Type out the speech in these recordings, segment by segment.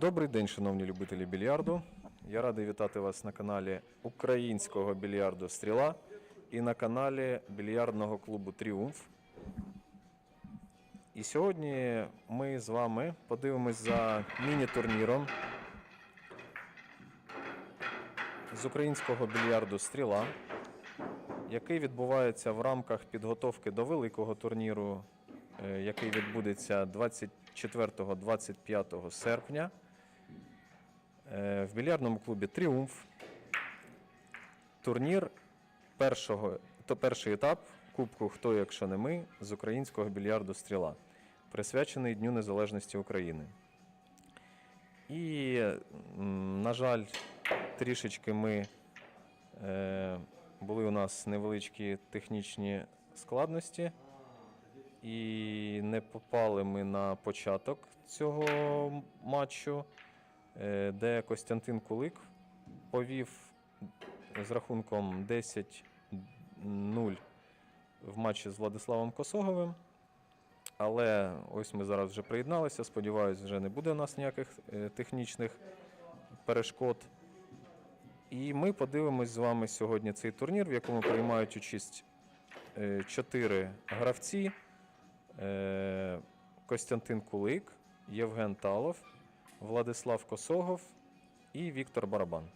Добрий день, шановні любителі більярду. Я радий вітати вас на каналі українського більярду Стріла і на каналі більярдного клубу Тріумф. І сьогодні ми з вами подивимось за міні-турніром з українського більярду Стріла, який відбувається в рамках підготовки до великого турніру, е, який відбудеться 24-25 серпня в більярдному клубі Тріумф. Турнір першого, то перший етап Кубку Хто, якщо не ми з українського більярду Стріла, присвячений Дню Незалежності України. І, на жаль, трішечки ми е, були у нас невеличкі технічні складності, і не попали ми на початок цього матчу, е, де Костянтин Кулик повів з рахунком 10-0 в матчі з Владиславом Косоговим. Але ось ми зараз вже приєдналися. Сподіваюсь, вже не буде у нас ніяких е, технічних перешкод. І ми подивимось з вами сьогодні цей турнір, в якому приймають участь е, чотири гравці: Е, Костянтин Кулик, Євген Талов, Владислав Косогов і Віктор Барабан.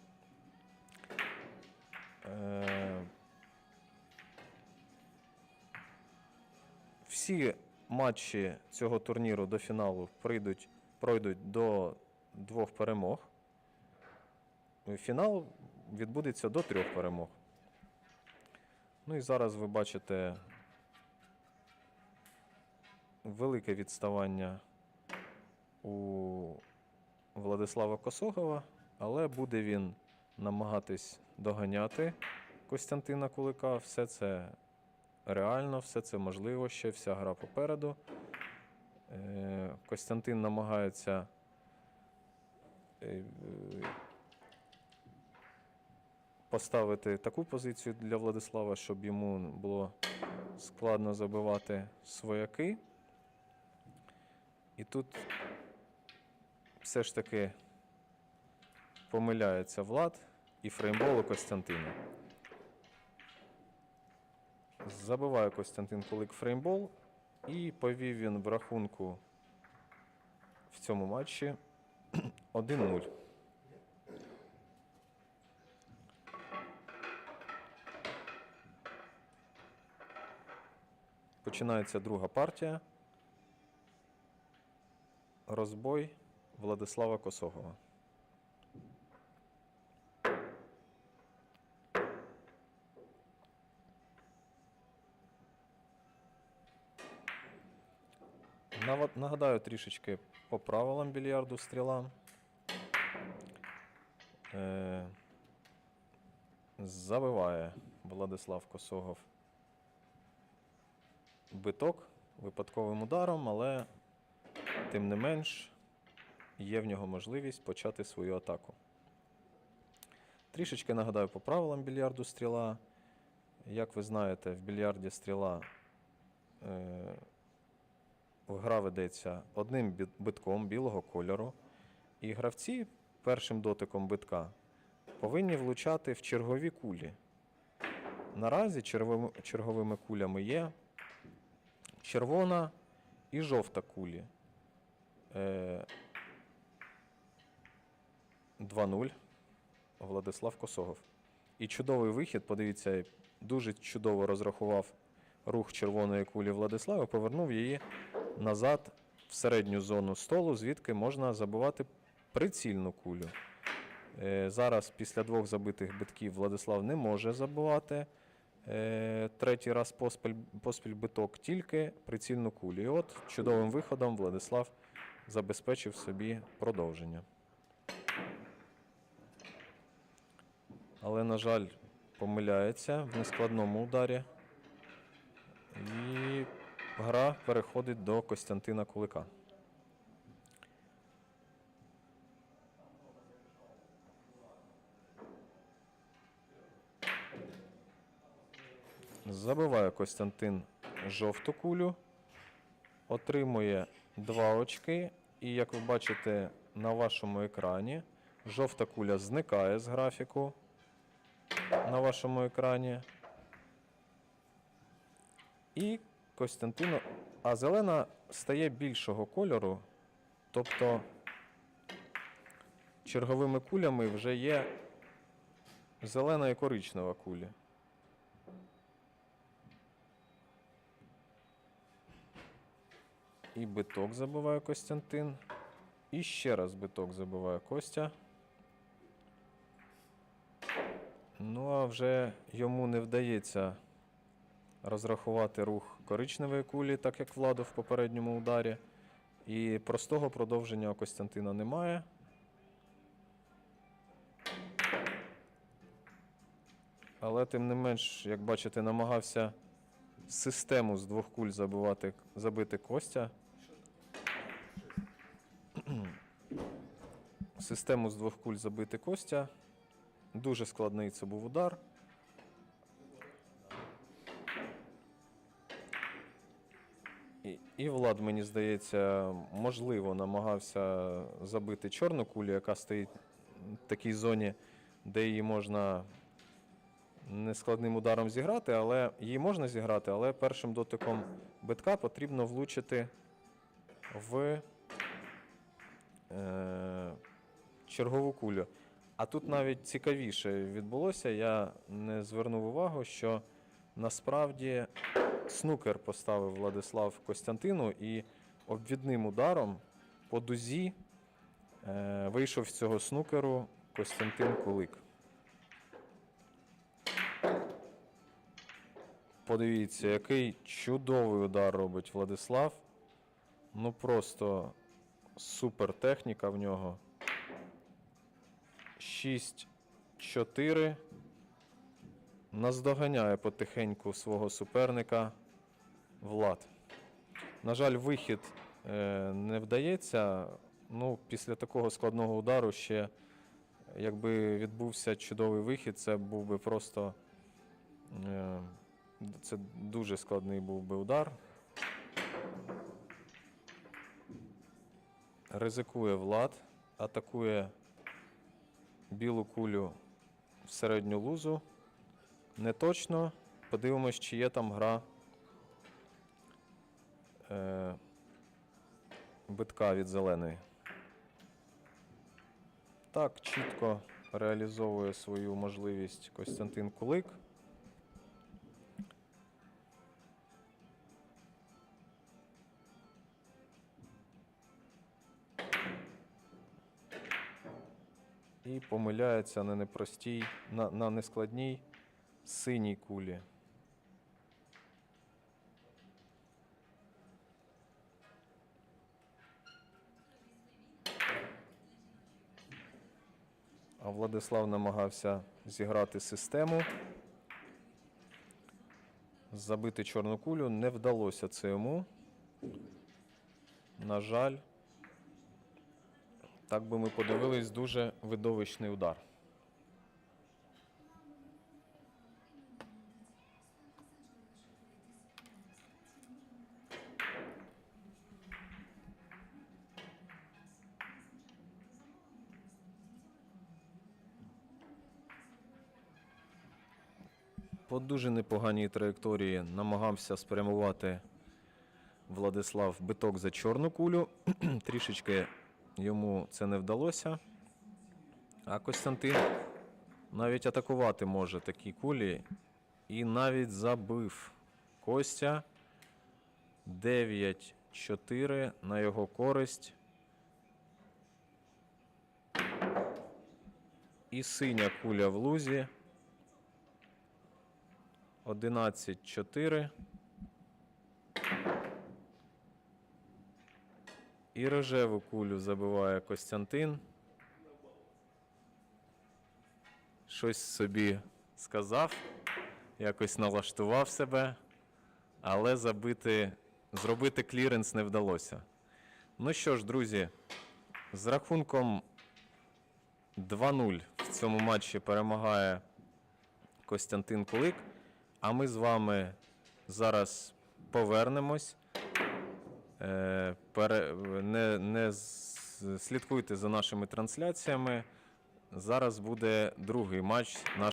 Е, Всі матчі цього турніру до фіналу прийдуть, пройдуть до двох перемог. Фінал відбудеться до трьох перемог. Ну і зараз ви бачите велике відставання у Владислава Косогова, але буде він намагатись доганяти Костянтина Кулика. Все це реально, все це можливо, ще вся гра попереду. Е, Костянтин намагається е, поставити таку позицію для Владислава, щоб йому було складно забивати свояки. І тут все ж таки помиляється Влад і фреймбол Костянтина. Забиває Костянтин Кулик фреймбол і повів він в рахунку в цьому матчі 1-0. Починається друга партія. Розбой Владислава Косогова. Нагадаю трішечки по правилам більярду стріла. Е, Забиває Владислав Косогов биток випадковим ударом, але тим не менш є в нього можливість почати свою атаку. Трішечки нагадаю по правилам більярду стріла. Як ви знаєте, в більярді стріла е, гра ведеться одним битком білого кольору, і гравці першим дотиком битка повинні влучати в чергові кулі. Наразі червоми- черговими кулями є червона і жовта кулі. Е, 2-0. Владислав Косогов. І чудовий вихід, подивіться, дуже чудово розрахував рух червоної кулі Владислава, повернув її назад в середню зону столу, звідки можна забивати прицільну кулю. Е, Зараз після двох забитих битків Владислав не може забивати е, третій раз поспіль, поспіль биток, тільки прицільну кулю. І от чудовим виходом Владислав забезпечив собі продовження. Але, на жаль, помиляється в нескладному ударі. І гра переходить до Костянтина Кулика. Забиває Костянтин жовту кулю, отримує 2 очки. І як ви бачите, на вашому екрані. Жовта куля зникає з графіку на вашому екрані. І Костянтину. А зелена стає більшого кольору. Тобто черговими кулями вже є зелена і коричнева кулі. І биток забиває Костянтин. І ще раз биток забиває Костя. Ну, а вже йому не вдається розрахувати рух коричневої кулі, так як владу в попередньому ударі. І простого продовження у Костянтина немає. Але тим не менш, як бачите, намагався систему з двох куль забивати, забити Костя. Систему з двох куль забити Костя. Дуже складний це був удар. І, і Влад, мені здається, можливо, намагався забити чорну кулю, яка стоїть в такій зоні, де її можна нескладним ударом зіграти, але її можна зіграти, але першим дотиком битка потрібно влучити в е, чергову кулю. А тут навіть цікавіше відбулося. Я не звернув увагу, що насправді снукер поставив Владислав Костянтину і обвідним ударом по дузі е, вийшов з цього снукеру Костянтин Кулик. Подивіться, який чудовий удар робить Владислав. Ну просто супер техніка в нього. 6-4. Наздоганяє потихеньку свого суперника Влад. На жаль, вихід е, не вдається. Ну, після такого складного удару ще, якби відбувся чудовий вихід, це був би просто. Е, це дуже складний був би удар. Ризикує Влад, атакує білу кулю в середню лузу. Не точно. Подивимось, чи є там гра е, битка від зеленої. Так, чітко реалізовує свою можливість Костянтин Кулик. Помиляється на непростій, на, на нескладній синій кулі. А Владислав намагався зіграти систему. Забити чорну кулю не вдалося це йому. На жаль, так би ми подивились дуже видовищний удар. По дуже непоганій траєкторії намагався спрямувати Владислав биток за чорну кулю. Трішечки йому це не вдалося. А Костянтин навіть атакувати може такі кулі. І навіть забив Костя 9-4 на його користь. І синя куля в лузі. 11-4. І рожеву кулю забиває Костянтин. Щось собі сказав, якось налаштував себе, але забити, зробити кліренс не вдалося. Ну що ж, друзі, з рахунком 2-0 в цьому матчі перемагає Костянтин Кулик. А ми з вами зараз повернемось. Е, не, не слідкуйте за нашими трансляціями. Зараз буде другий матч